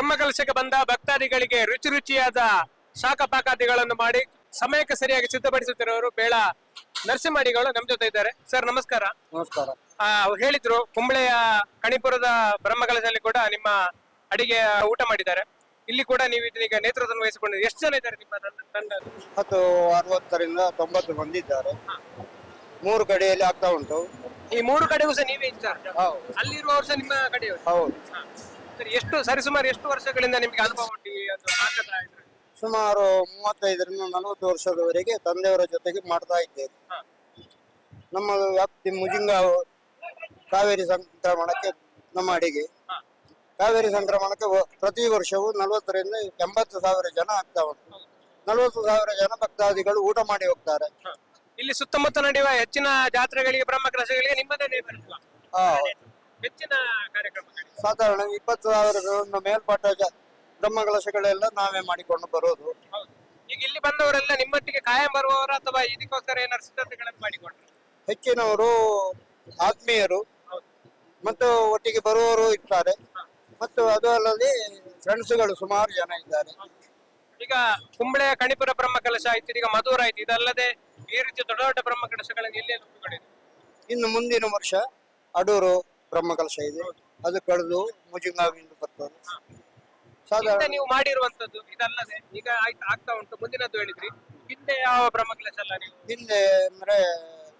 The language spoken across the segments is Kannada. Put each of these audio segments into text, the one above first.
ಬ್ರಹ್ಮಕಲಶಕ್ಕೆ ಬಂದ ಭಕ್ತಾದಿಗಳಿಗೆ ರುಚಿ ರುಚಿಯಾದ ಶಾಖ ಪಾಕಾದಿಗಳನ್ನು ಮಾಡಿ ಸಮಯಕ್ಕೆ ಸರಿಯಾಗಿ ಸಿದ್ಧಪಡಿಸುತ್ತಿರುವವರು ಬೇಳ ನರಸಿಂಹಡಿಗಳು ನಮ್ ಜೊತೆ ಇದ್ದಾರೆ. ಸರ್ ನಮಸ್ಕಾರ. ನಮಸ್ಕಾರ. ಆ, ಅವ್ರು ಹೇಳಿದ್ರು ಕುಂಬಳೆಯ ಕಣಿಪುರದ ಬ್ರಹ್ಮಕಲಶದಲ್ಲಿ ಕೂಡ ನಿಮ್ಮ ಅಡಿಗೆ ಊಟ ಮಾಡಿದ್ದಾರೆ. ಇಲ್ಲಿ ಕೂಡ ನೀವು ಇದೀಗ ನೇತೃತ್ವ ವಹಿಸಿಕೊಂಡಿದ್ದೀರಿ. ಎಷ್ಟು ಜನ ಇದ್ದಾರೆ ನಿಮ್ಮ ತಂಡ- ತಂಡ ಹತ್ತು ಅರವತ್ತರಿಂದ ತೊಂಬತ್ತು ಮಂದಿ ಇದ್ದಾರೆ. ಮೂರು ಕಡೆಯಲ್ಲಿ ಆಗ್ತಾ ಉಂಟು. ಈ ಮೂರು ಕಡೆಗೂ ಸಹ ನೀವೇ ಇನ್ಚಾರ್ಜ್? ಹೌದು. ಅಲ್ಲಿರುವವರು ಸಹ ನಿಮ್ಮ ಕಡೆಯವರು? ಹೌದು. ಸರಿ ಎಷ್ಟು ಸರಿಸುಮಾರು ಎಷ್ಟು ವರ್ಷಗಳಿಂದ ನಿಮ್ಗೆ ಅನುಭವ? ಸುಮಾರು ಮೂವತ್ತೈದರಿಂದ ನಲವತ್ತು ವರ್ಷದವರೆಗೆ ತಂದೆಯವರ ಜೊತೆಗೆ ಮಾಡ್ತಾ ಇದ್ದೇವೆ ನಮ್ಮ ವ್ಯಾಪ್ತಿ ಮುಜಿಂಗ ಕಾವೇರಿ ಸಂಕ್ರಮಣಕ್ಕೆ ನಮ್ಮ ಅಡಿಗೆ. ಕಾವೇರಿ ಸಂಕ್ರಮಣಕ್ಕೆ ವ- ಪ್ರತಿ ವರ್ಷವೂ ನಲವತ್ತರಿಂದ ಎಂಬತ್ತು ಸಾವಿರ ಜನ ಆಗ್ತಾ ಉಂಟು. ನಲವತ್ತು ಸಾವಿರ ಜನ ಭಕ್ತಾದಿಗಳು ಊಟ ಮಾಡಿ ಹೋಗ್ತಾರೆ. ಇಲ್ಲಿ ಸುತ್ತಮುತ್ತ ನಡೆಯುವ ಹೆಚ್ಚಿನ ಜಾತ್ರೆಗಳಿಗೆ ಬ್ರಹ್ಮಕಲಶಗಳಿಗೆ ನಿಮ್ಮದೇ ಹಾ. ಹೆಚ್ಚಿನ ಕಾರ್ಯಕ್ರಮ ಸಾಧಾರಣ ಇಪ್ಪತ್ತು ಸಾವಿರ ಮೇಲ್ಪಟ್ಟ ಜ- ಬ್ರಹ್ಮಕಲಶಗಳೆಲ್ಲ ನಾವೇ ಮಾಡಿಕೊಂಡು ಬರೋದು. ಹೌದು. ಈಗ ಇಲ್ಲಿ ಬಂದವರೆಲ್ಲ ನಿಮ್ಮೊಟ್ಟಿಗೆ ಕಾಯಂ ಬರುವವರು ಅಥವಾ ಇದಕ್ಕೋಸ್ಕರ ಏನಾದ್ರು ಸಿದ್ಧತೆಗಳನ್ನು ಮಾಡಿಕೊಂಡ್ರು? ಹೆಚ್ಚಿನವರು ಆತ್ಮೀಯರು. ಹೌದು. ಮತ್ತು ಒಟ್ಟಿಗೆ ಬರುವವರು ಇರ್ತಾರೆ. ಮತ್ತು ಅದು ಅಲ್ಲದೆ ಫ್ರೆಂಡ್ಸ್ಗಳು ಸುಮಾರು ಜನ ಇದ್ದಾರೆ. ಈಗ ಕುಂಬಳೆಯ ಕಣಿಪುರ ಬ್ರಹ್ಮಕಲಶ ಆಯ್ತು ಈಗ ಮಧುರ ಆಯ್ತು. ಇದಲ್ಲದೆ ಈ ರೀತಿ ದೊಡ್ಡ ದೊಡ್ಡ ಬ್ರಹ್ಮಕಲಶಗಳನ್ನು ಎಲ್ಲಿ ಇಲ್ಲೇ ಇನ್ನು ಮುಂದಿನ ವರ್ಷ ಅಡೂರು ಬ್ರಹ್ಮಕಲಶ ಇದೆ. ಅದು ಕಳೆದು ಮುಜುಂಗಾವಿಂದ ಬರ್ತದೆ. ಸಾಧಾರಣ ನೀವು ಮಾಡಿರುವಂತದ್ದು ಇದಲ್ಲದೆ ಈಗ ಆಯ್ತು ಆಗ್ತಾ ಉಂಟು. ಮುಂದಿನದ್ದು ಹೇಳಿದ್ರಿ. ಹಿಂದೆ ಯಾವ ಬ್ರಹ್ಮಕಲಶ ಅಲ್ಲ ನೀವು? ಹಿಂದೆ ಅಂದ್ರೆ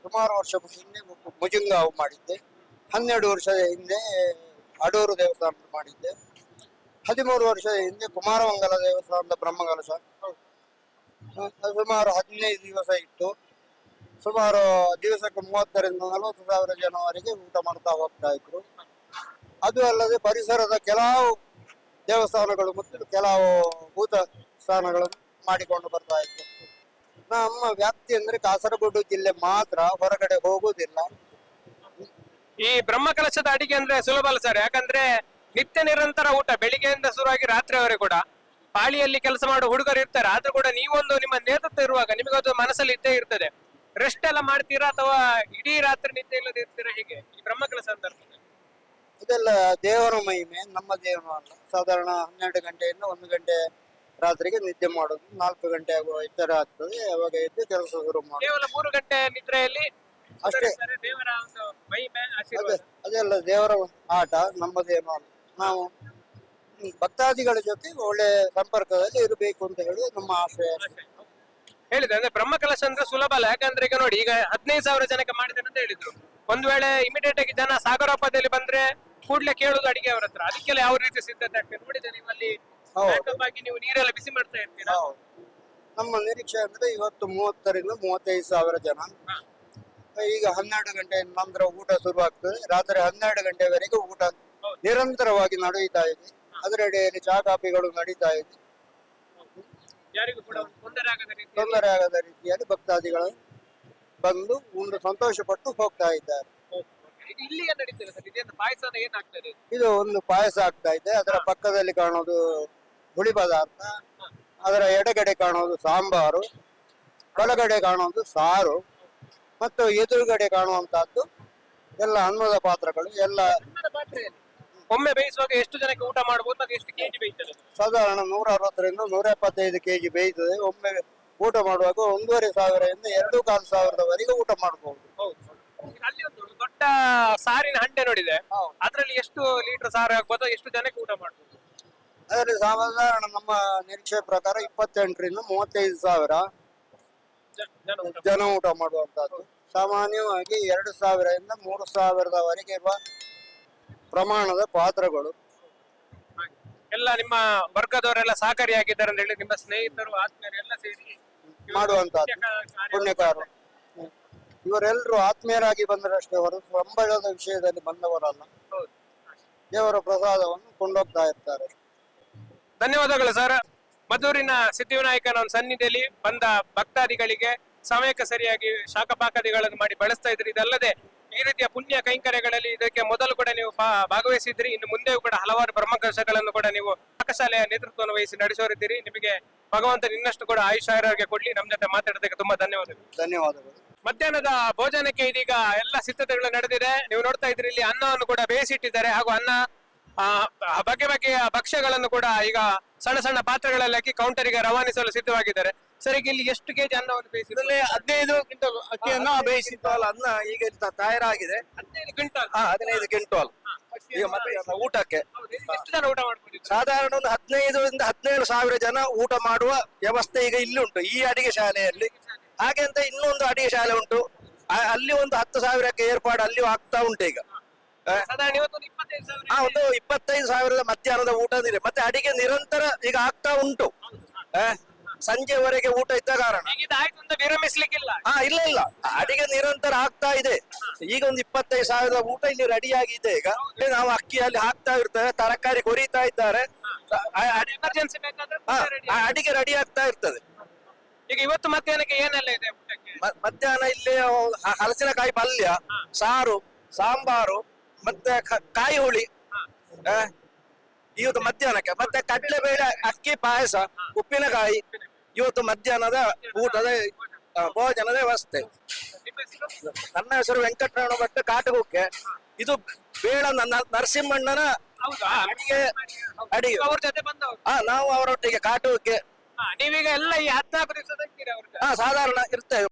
ಸುಮಾರು ವರ್ಷ ಹಿಂದೆ ಮುಜುಂಗಾವ್ ಮಾಡಿದ್ದೆ. ಹನ್ನೆರಡು ವರ್ಷದ ಹಿಂದೆ ಅಡೂರು ದೇವಸ್ಥಾನ ಮಾಡಿದ್ದೆ. ಹದಿಮೂರು ವರ್ಷದ ಹಿಂದೆ ಕುಮಾರಮಂಗಲ ದೇವಸ್ಥಾನದ ಬ್ರಹ್ಮಕಲಶ ಸುಮಾರು ಹದಿನೈದು ದಿವಸ ಇತ್ತು. ಸುಮಾರು ದಿವಸಕ್ಕೆ ಮೂವತ್ತರಿಂದ ನಲವತ್ತು ಸಾವಿರ ಜನವರೆಗೆ ಊಟ ಮಾಡ್ತಾ ಹೋಗ್ತಾ ಇದ್ರು. ಅದು ಅಲ್ಲದೆ ಪರಿಸರದ ಕೆಲವು ದೇವಸ್ಥಾನಗಳು ಮತ್ತು ಕೆಲವು ಭೂತ ಸ್ಥಾನಗಳನ್ನು ಮಾಡಿಕೊಂಡು ಬರ್ತಾ ಇತ್ತು ನಮ್ಮ ವ್ಯಾಪ್ತಿ ಅಂದ್ರೆ ಕಾಸರಗೋಡು ಜಿಲ್ಲೆ ಮಾತ್ರ, ಹೊರಗಡೆ ಹೋಗುವುದಿಲ್ಲ. ಈ ಬ್ರಹ್ಮಕಲಶದ ಅಡಿಗೆ ಅಂದ್ರೆ ಸುಲಭ ಅಲ್ಲ ಸರ್, ಯಾಕಂದ್ರೆ ನಿತ್ಯ ನಿರಂತರ ಊಟ, ಬೆಳಿಗ್ಗೆಯಿಂದ ಶುರುವಾಗಿ ರಾತ್ರಿವರೆಗೆ ಕೂಡ. ಪಾಳಿಯಲ್ಲಿ ಕೆಲಸ ಮಾಡುವ ಹುಡುಗರು ಇರ್ತಾರೆ, ಆದ್ರೂ ಕೂಡ ನೀವೊಂದು ನಿಮ್ಮ ನೇತೃತ್ವ ಇರುವಾಗ ನಿಮಗದು ಮನಸ್ಸಲ್ಲಿ ಇದ್ದೇ ಇರ್ತದೆ. ರೆಸ್ಟ್ ಎಲ್ಲ ಮಾಡ್ತೀರಾ ಅಥವಾ ಇಡೀ ರಾತ್ರಿ ನಿದ್ದೆ ಇಲ್ಲದೆ ಇರ್ತೀರಾ ಹೀಗೆ? ಈ ಬ್ರಹ್ಮಕಲ ಸಂದರ್ಭದಲ್ಲಿ. ಇದೆಲ್ಲ ದೇವರ ಮಹಿಮೆ ನಮ್ಮ ದೇವರ ಅಲ್ಲ. ಸಾಧಾರಣ ಹನ್ನೆರಡು ಗಂಟೆಯಿಂದ ಒಂದು ಗಂಟೆ ರಾತ್ರಿಗೆ ನಿದ್ದೆ ಮಾಡೋದು. ನಾಲ್ಕು ಗಂಟೆ ಆಗುವ ಎಚ್ಚರ ಆಗ್ತದೆ. ಅವಾಗ ಎದ್ದು ಕೆಲಸ ಶುರು ಮಾಡೋದು. ಕೇವಲ ಮೂರು ಗಂಟೆ ನಿದ್ರೆಯಲ್ಲಿ ಅಷ್ಟೇ. ಸುಧಾರಿಸ್ತಾರೆ ದೇವರ ಒಂದು ಮಹಿಮೆ ಅದೇ ಆಶೀರ್ವಾದ ಅದೆಲ್ಲ ದೇವರ ಆಟ ನಮ್ಮ ಅಲ್ಲ. ನಾವು ಹ್ಮ್, ಭಕ್ತಾದಿಗಳ ಜೊತೆ ಒಳ್ಳೆ ಸಂಪರ್ಕದಲ್ಲಿ ಇರಬೇಕು ಅಂತ ಹೇಳಿ ನಮ್ಮ ಆಶಯ. ಹೇಳಿದೆ ಅಂದ್ರೆ ಬ್ರಹ್ಮಕಲಶ ಅಂದ್ರೆ ಸುಲಭ ಅಲ್ಲ. ಯಾಕಂದ್ರೆ ಈಗ ನೋಡಿ ಈಗ ಹದಿನೈದು ಸಾವಿರ ಜನಕ್ಕೆ ಮಾಡಿದೆ ಅಂತ ಹೇಳಿದ್ರು. ಒಂದ್ ವೇಳೆ ಇಮಿಡಿಯೇಟ್ ಆಗಿ ಜನ ಸಾಗರೋಪದಲ್ಲಿ ಬಂದ್ರೆ ಕೂಡ್ಲೆ ಕೇಳುದು ಅಡಿಗೆ ಅವ್ರ ಹತ್ರ. ಅದಕ್ಕೆಲ್ಲ ಯಾವ ರೀತಿ ಸಿದ್ಧತೆ ಆಗ್ತದೆ ನೋಡಿದ್ರೆ ನಿಮ್ಮಲ್ಲಿ. ಆಗಿ ನೀವು ನೀರೆಲ್ಲ ಬಿಸಿ ಮಾಡ್ತಾ ಇರ್ತೀರಾ? ನಮ್ಮ ನಿರೀಕ್ಷೆ ಅಂದ್ರೆ ಇವತ್ತು ಮೂವತ್ತರಿಂದ ಮೂವತ್ತೈದು ಸಾವಿರ ಜನ. ಈಗ ಹನ್ನೆರಡು ಗಂಟೆ ನಂತರ ಊಟ ಶುರು ಆಗ್ತದೆ. ರಾತ್ರಿ ಹನ್ನೆರಡು ಗಂಟೆವರೆಗೂ ಊಟ. ನಿರಂತರವಾಗಿ ನಡೆಯುತ್ತಾ ಇದೆ. ಅದರಡಿಯಲ್ಲಿ ಚಾ ಕಾಪಿಗಳು ನಡೀತಾ ಇದೆ. ಯಾರಿಗೂ ಕೂಡ ಒಂದು ತೊಂದರೆ ಆಗದ ರೀತಿ ತೊಂದರೆ ಆಗದ ರೀತಿಯಲ್ಲಿ ಭಕ್ತಾದಿಗಳು ಬಂದು ಒಂದು ಸಂತೋಷ ಪಟ್ಟು ಹೋಗ್ತಾ ಇದ್ದಾರೆ. ಇಲ್ಲಿ ಏನ್ ನಡೀತಿದೆ ಸರ್. ಇದೇನು ಪಾಯಸನ ಏನಾಗ್ತದೆ ಇದು? ಒಂದು ಪಾಯಸ ಆಗ್ತಾ ಇದೆ. ಅದರ ಪಕ್ಕದಲ್ಲಿ ಕಾಣೋದು ಹುಳಿ ಪದಾರ್ಥ. ಅದರ ಎಡಗಡೆ ಕಾಣೋದು ಸಾಂಬಾರು. ಬಲಗಡೆ ಕಾಣೋದು ಸಾರು. ಮತ್ತು ಎದುರುಗಡೆ ಕಾಣುವಂತಹದ್ದು ಎಲ್ಲ ಅನ್ನದ ಪಾತ್ರಗಳು ಎಲ್ಲ ಒಮ್ಮೆ ಬೇಯಿಸುವಾಗ ಎಷ್ಟು ಜನಕ್ಕೆ ಊಟ ಮಾಡಬಹುದು ಮತ್ತೆ ಎಷ್ಟು ಕೆಜಿ ಬೇಯ್ತದೆ? ಸಾಧಾರಣ ನೂರ ಅರವತ್ತರಿಂದ ನೂರ ಎಪ್ಪತ್ತೈದು ಕೆಜಿ ಬೇಯ್ತದೆ. ಒಮ್ಮೆ ಊಟ ಮಾಡುವಾಗ ಒಂದೂವರೆ ಸಾವಿರದಿಂದ ಎರಡು ಕಾಲು ಸಾವಿರದವರೆಗೆ ಊಟ ಮಾಡಬಹುದು ಹೌದು. ಅಲ್ಲಿ ಒಂದು ದೊಡ್ಡ ಸಾರಿನ ಹಂಡೆ ನೋಡಿದೆ. ಅದರಲ್ಲಿ ಎಷ್ಟು ಲೀಟರ್ ಸಾರು ಆಗ್ಬೋದು? ಎಷ್ಟು ಜನಕ್ಕೆ ಊಟ ಮಾಡಬಹುದು ಅದರಲ್ಲಿ ಸಾಧಾರಣ ನಮ್ಮ ನಿರೀಕ್ಷೆ ಪ್ರಕಾರ ಇಪ್ಪತ್ತೆಂಟರಿಂದ ಮೂವತ್ತೈದು ಸಾವಿರ ಜನ- ಜನ ಊಟ ಜನ ಊಟ ಮಾಡುವಂತಹದ್ದು ಸಾಮಾನ್ಯವಾಗಿ ಎರಡು ಸಾವಿರದಿಂದ ಮೂರು ಸಾವಿರದವರೆಗೆ ಇರುವ ಪ್ರಮಾಣದ ಪಾತ್ರಗಳು. ಎಲ್ಲ ನಿಮ್ಮ ವರ್ಗದವರೆಲ್ಲ ಸಹಕಾರಿಯಾಗಿದ್ದಾರೆ ಅಂತ ಹೇಳಿ ನಿಮ್ಮ ಸ್ನೇಹಿತರು ಆತ್ಮೀಯರು ಎಲ್ಲ ಸೇರಿ ಮಾಡುವಂತ ಪುಣ್ಯಕಾರರು ಇವರೆಲ್ಲರೂ ಆತ್ಮೀಯರಾಗಿ ಬಂದರಷ್ಟೇ ಹೊರತು ಸಂಬಳದ ವಿಷಯದಲ್ಲಿ ಬಂದವರಲ್ಲ. ದೇವರ ಪ್ರಸಾದವನ್ನು ಕೊಂಡೋಗ್ತಾ ಇರ್ತಾರೆ. ಧನ್ಯವಾದಗಳು ಸರ್. ಮಧೂರಿನ ಸಿದ್ಧಿವಿನಾಯಕನ ಒಂದು ಸನ್ನಿಧಿಯಲ್ಲಿ ಬಂದ ಭಕ್ತಾದಿಗಳಿಗೆ ಸಮಯಕ್ಕೆ ಸರಿಯಾಗಿ ಶಾಖಪಾಕಾದಿಗಳನ್ನು ಮಾಡಿ ಬಳಸ್ತಾ ಇದ್ರಿ. ಇದಲ್ಲದೆ ಈ ರೀತಿಯ ಪುಣ್ಯ ಕೈಂಕರ್ಯಗಳಲ್ಲಿ ಇದಕ್ಕೆ ಮೊದಲು ಕೂಡ ನೀವು ಭಾಗವಹಿಸಿದ್ರಿ. ಇನ್ನು ಮುಂದೆ ಕೂಡ ಹಲವಾರು ಬ್ರಹ್ಮಕಲಶಗಳನ್ನು ಕೂಡ ನೀವು ಪಾಕಶಾಲೆಯ ನೇತೃತ್ವವನ್ನು ವಹಿಸಿ ನಡೆಸೋರಿದ್ದೀರಿ. ನಿಮಗೆ ಭಗವಂತ ಇನ್ನಷ್ಟು ಕೂಡ ಆಯುಷ್ ಆರೋಗ್ಯ ಕೊಡ್ಲಿ. ನಮ್ಮ ಜೊತೆ ಮಾತಾಡೋದಕ್ಕೆ ತುಂಬಾ ಧನ್ಯವಾದಗಳು. ಧನ್ಯವಾದಗಳು. ಮಧ್ಯಾಹ್ನದ ಭೋಜನಕ್ಕೆ ಇದೀಗ ಎಲ್ಲ ಸಿದ್ಧತೆಗಳು ನಡೆದಿದೆ. ನೀವು ನೋಡ್ತಾ ಇದ್ರಿ ಇಲ್ಲಿ ಅನ್ನವನ್ನು ಕೂಡ ಬೇಯಿಸಿಟ್ಟಿದ್ದಾರೆ. ಹಾಗೂ ಅನ್ನ ಆ, ಬಗೆ ಬಗೆಯ ಭಕ್ಷ್ಯಗಳನ್ನು ಕೂಡ ಈಗ ಸಣ್ಣ ಸಣ್ಣ ಪಾತ್ರೆಗಳಲ್ಲಿ ಹಾಕಿ ಕೌಂಟರಿಗೆ ರವಾನಿಸಲು ಸಿದ್ಧವಾಗಿದ್ದಾರೆ. ಸರ್ ಈಗ ಇಲ್ಲಿ ಎಷ್ಟು ಕೆಜಿ ಅನ್ನವನ್ನು ಬೇಯಿಸಿದ್ರೆ? ಇದರಲ್ಲಿ ಹದಿನೈದು ಕ್ವಿಂಟಲ್ ಅಕ್ಕಿಯನ್ನ ಬೇಯಿಸಿದ್ವಲ್ಲ ಅನ್ನ ಈಗ ಇಂತ ತಯಾರಾಗಿದೆ. ಹದಿನೈದು ಕ್ವಿಂಟಲ್? ಹಾ ಹದಿನೈದು ಕ್ವಿಂಟಲ್. ಈಗ ಮತ್ತೆ ಅದನ್ನ ಊಟಕ್ಕೆ. ಎಷ್ಟು ಜನ ಊಟ ಮಾಡ್ಬೋದು ಸಾಧಾರಣ ಒಂದು ಹದಿನೈದರಿಂದ ಹದಿನೇಳು ಸಾವಿರ ಜನ ಊಟ ಮಾಡುವ ವ್ಯವಸ್ಥೆ ಈಗ ಇಲ್ಲಿ ಉಂಟು ಈ ಅಡಿಗೆ ಶಾಲೆಯಲ್ಲಿ. ಹಾಗೆ ಅಂತ ಇನ್ನೊಂದು ಅಡಿಗೆ ಶಾಲೆ ಉಂಟು. ಆ- ಅಲ್ಲಿ ಒಂದು ಹತ್ತು ಸಾವಿರಕ್ಕೆ ಏರ್ಪಾಡು ಅಲ್ಲಿಯೂ ಆಗ್ತಾ ಉಂಟು ಈಗ. ಆ, ಸಾಧಾರಣ ಇವತ್ತೊಂದು ಇಪ್ಪತ್ತೈದು ಸಾವಿರ ಒಂದು ಇಪ್ಪತ್ತೈದು ಸಾವಿರದ ಮಧ್ಯಾಹ್ನದ ಊಟ ಇದೆ ಮತ್ತೆ ಅಡಿಗೆ ನಿರಂತರ ಈಗ ಆಗ್ತಾ ಉಂಟು. ಆ, ಸಂಜೆವರೆಗೆ ಊಟ ಇದ್ದ ಕಾರಣ. ಈಗ ಇದಾಯ್ತು ಅಂತ ವಿರಮಿಸ್ಲಿಕ್ಕಿಲ್ಲ. ಹಾ ಇಲ್ಲ ಇಲ್ಲ. ಅಡಿಗೆ ನಿರಂತರ ಆಗ್ತಾ ಇದೆ. ಈಗ ಒಂದು ಇಪ್ಪತ್ತೈದು ಸಾವಿರದ ಊಟ ಇಲ್ಲಿ ರೆಡಿ ಆಗಿದೆ ಈಗ ನಾವು ನಾವು ಅಕ್ಕಿಯಲ್ಲಿ ಹಾಕ್ತಾ ಇರ್ತೇವೆ ತರಕಾರಿ ಕೊರಿತಾ ಇದ್ದಾರೆ. ಆ- ಅಡಿ- ಎಮರ್ಜೆನ್ಸಿ ಬೇಕಾದ್ರೆ ಹಾ, ಊಟ ready. ಆ ಅಡಿಗೆ ರೆಡಿ ಆಗ್ತಾ ಇರ್ತದೆ. ಈಗ ಇವತ್ತು ಮಧ್ಯಾಹ್ನಕ್ಕೆ ಏನೆಲ್ಲ ಇದೆ ಊಟಕ್ಕೆ? ಮ- ಮಧ್ಯಾಹ್ನ ಇಲ್ಲಿ ಹ- ಹಲಸಿನಕಾಯಿ ಪಲ್ಯ ಸಾರು ಸಾಂಬಾರು ಮತ್ತೆ ಕ- ಕಾಯಿ ಹುಳಿ. ಆ, ಇವತ್ತು ಮಧ್ಯಾಹ್ನಕ್ಕೆ. ಮತ್ತೆ ಕಡಲೆಬೇಳೆ ಅಕ್ಕಿ ಪಾಯಸ ಉಪ್ಪಿನಕಾಯಿ. ಇವತ್ತು ಮಧ್ಯಾಹ್ನದ ಊಟದ ಭೋಜನದ ವ್ಯವಸ್ಥೆ? ನನ್ನ ಹೆಸರು ವೆಂಕಟರಮಣ ಭಟ್ ಕಾಟಗುಕ್ಕೆ ಇದು ಬೇಡ ನನ್ನ ನರಸಿಂಹಣ್ಣನ ಅಡಿಗೆ ಅಡಿಗೆ. ಅವ್ರ ಜೊತೆ ಬಂದವರು? ಹಾ ನಾವು ಅವರೊಟ್ಟಿಗೆ ಕಾಟುಕ್ಕೆ ಹಾ, ನೀವೀಗ ಎಲ್ಲ ಈ ಹದ್ನಾಲ್ಕು ಸಾಧಾರಣ ಇರ್ತೇವೆ.